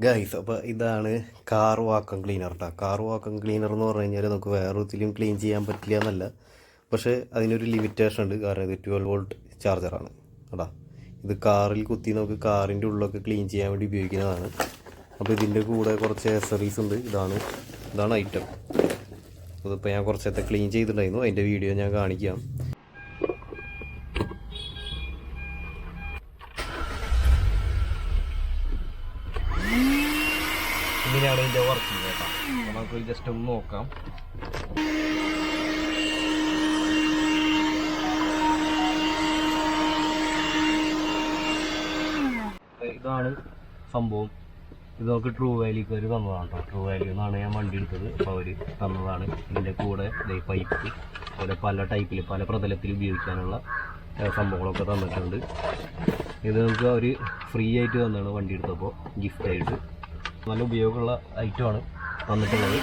Guys അപ്പോൾ ഇതാണ് car vacuum cleaner കേട്ടോ കാർ വാക്കം ക്ലീനർ എന്ന് പറഞ്ഞു കഴിഞ്ഞാൽ നമുക്ക് വേറെ ഒത്തിലും ക്ലീൻ ചെയ്യാൻ പറ്റില്ല എന്നല്ല. പക്ഷേ അതിനൊരു ലിമിറ്റേഷൻ ഉണ്ട്. കാരണം ഇത് ട്വൽവ് വോൾട്ട് ചാർജറാണ് കേട്ടോ ഇത് കാറിൽ കുത്തി നമുക്ക് കാറിന്റെ ഉള്ളൊക്കെ ക്ലീൻ ചെയ്യാൻ വേണ്ടി ഉപയോഗിക്കുന്നതാണ്. അപ്പോൾ ഇതിന്റെ കൂടെ കുറച്ച് ആക്സറീസ് ഉണ്ട്. ഇതാണ്. ഇതാണ് ഐറ്റം അതിപ്പോൾ ഞാൻ കുറച്ചത്തെ ക്ലീൻ ചെയ്തിട്ടുണ്ടായിരുന്നു. അതിന്റെ വീഡിയോ ഞാൻ കാണിക്കാം. ഇങ്ങനെയാണ് ഇതിന്റെ വർക്കിംഗ് കേട്ടോ. നമുക്ക് ജസ്റ്റ് ഒന്ന് നോക്കാം. ഇതാണ് സംഭവം. ഇത് നമുക്ക് ട്രൂ വാലിക്ക് അവർ തന്നതാണ് കേട്ടോ. ട്രൂ വാലി എന്നാണ് ഞാൻ വണ്ടി എടുത്തത്. അപ്പോൾ അവർ തന്നതാണ്. ഇതിന്റെ കൂടെ പൈപ്പ് അതുപോലെ പല ടൈപ്പിൽ പല പ്രതലത്തിൽ ഉപയോഗിക്കാനുള്ള സംഭവങ്ങളൊക്കെ തന്നിട്ടുണ്ട്. ഇത് നമുക്ക് അവർ ഫ്രീ ആയിട്ട് തന്നാണ് വണ്ടി എടുത്തപ്പോൾ ഗിഫ്റ്റായിട്ട് നല്ല ഉപയോഗമുള്ള ഐറ്റമാണ് തന്നിട്ടുള്ളത്.